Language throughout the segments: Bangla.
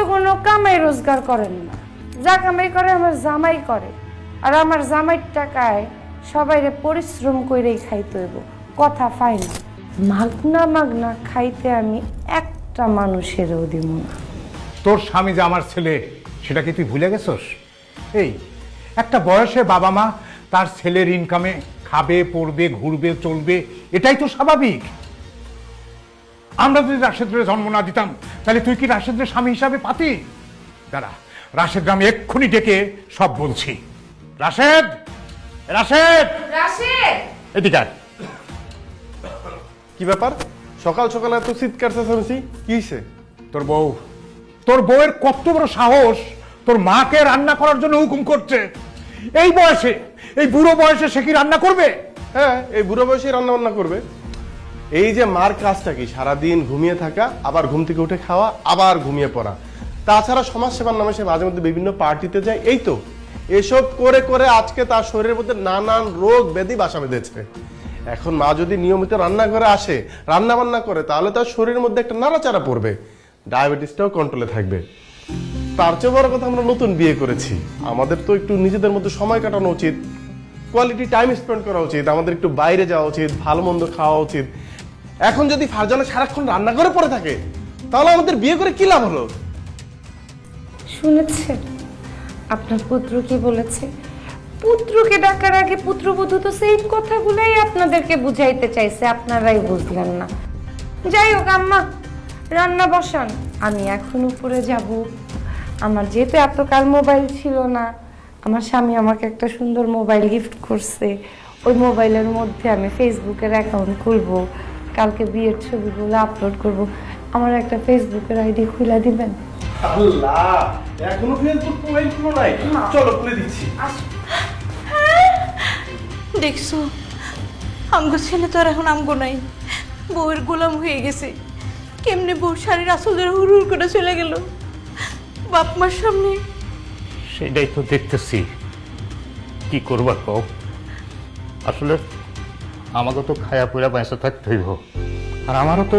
তো কোনো কামাই রোজগার করেন না। যা কামাই করে, আমার জামাই করে। আর আমার জামাইয়ের টাকায় সবাইরে পরিশ্রম করেই খাইতে হইব। কথা পাই না মাগনা মাগনা খাইতে আমি একটা মানুষেরও দিব না। তোর স্বামী যে আমার ছেলে, সেটা কি তুই ভুলে গেছস? এই, একটা বয়সে বাবা মা তার ছেলের ইনকামে খাবে, পড়বে, ঘুরবে, চলবে, এটাই তো স্বাভাবিক। আমরা যদি রাশেদের জন্ম না দিতাম তাহলে তুই কি রাশেদের স্বামী হিসাবে পাতি? দাঁড়া রাশেদ আমি এক্ষুনি ডেকে সব বলছি। রাশেদ! রাশেদ! রাশেদ! এদিকে আয়। কি ব্যাপার? সকাল সকাল এত চিৎকার চেঁচামেচি কি হয়েছে তোর বউ তোর বউয়ের কত বড় সাহস তোর মাকে রান্না করার জন্য হুকুম করছে। এই বয়সে এই বুড়ো বয়সে সে কি রান্না করবে? হ্যাঁ এই বুড়ো বয়সে রান্না বান্না করবে। এই যে মার কাজটা কি? সারাদিন ঘুমিয়ে থাকা, আবার ঘুম থেকে উঠে খাওয়া, আবার ঘুমিয়ে পড়া। তাছাড়া সমাজ সেবার নামে সে মাঝে মধ্যে বিভিন্ন পার্টিতে যায়। এই তো, এসব করে করে আজকে তার শরীরের মধ্যে নানান রোগ ব্যাধি বাসা বেঁধেছে। এখন মা যদি নিয়মিত রান্না করে আসে রান্না বান্না করে, তাহলে তার শরীরের মধ্যে একটা নাড়াচাড়া পড়বে। ডায়াবেটিসটাও কন্ট্রোলে থাকবে। তার চেয়ে বড় কথা আমরা নতুন বিয়ে করেছি। আমাদের তো একটু নিজেদের মধ্যে সময় কাটানো উচিত। কোয়ালিটি টাইম স্পেন্ড করা উচিত। আমাদের একটু বাইরে যাওয়া উচিত, ভালো মন্দ খাওয়া উচিত। এখন যদি ফারজানা সারাক্ষণ রান্না করে পড়ে থাকে, তাহলে আমাদের বিয়ে করে কি লাভ হলো? শুনেছেন, আপনার পুত্র কি বলেছে? পুত্রকে ডাকার আগে পুত্রবধূ তো সেই কথাগুলোই আপনাদেরকে বুঝাইতে চাইছে, আপনারাই বুঝলেন না। যাই হোক, আম্মা, রান্না বসান, আমি এখন উপরে যাব। আমার যেহেতু এতকাল মোবাইল ছিল না, আমার স্বামী আমাকে একটা সুন্দর মোবাইল গিফট করছে। ওই মোবাইলের মধ্যে আমি ফেসবুকের অ্যাকাউন্ট খুলবো। কালকে বিয়ের ছবিগুলো আপলোড করব। আমার একটা ফেসবুকের আইডি খুলে দিবেন। আল্লাহ এখনও ফেসবুক মোবাইল খুলো নাই? চলো খুলে দিচ্ছি। দেখছ আমগো ছেলে তো আর এখন আমগো নাই। বউয়ের গোলাম হয়ে গেছে। কেমনে বউ শাড়ির আসল ধরে হুড় হুড় করে চলে গেল? বাপ মার সামনে। সেটাই তো দেখতেছি। কি করবা কও? আসলে আমাকে তো খায়া পড়া বেঁচে থাকতে হইব আর আমারও তো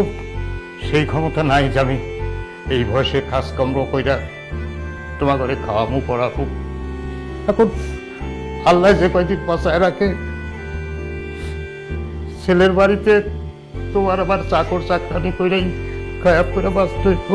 সেই ক্ষমতা নাই যে আমি এই বয়সে কাজ কামড় কইরা তোমার ঘরে খাওয়ামু পড়াবো এখন আল্লাহ যে কয়দিন বাঁচায় রাখে, ছেলের বাড়িতে তোমার আবার চাকর চাকরানি কইরাই খায়া পড়া বাঁচতে হইব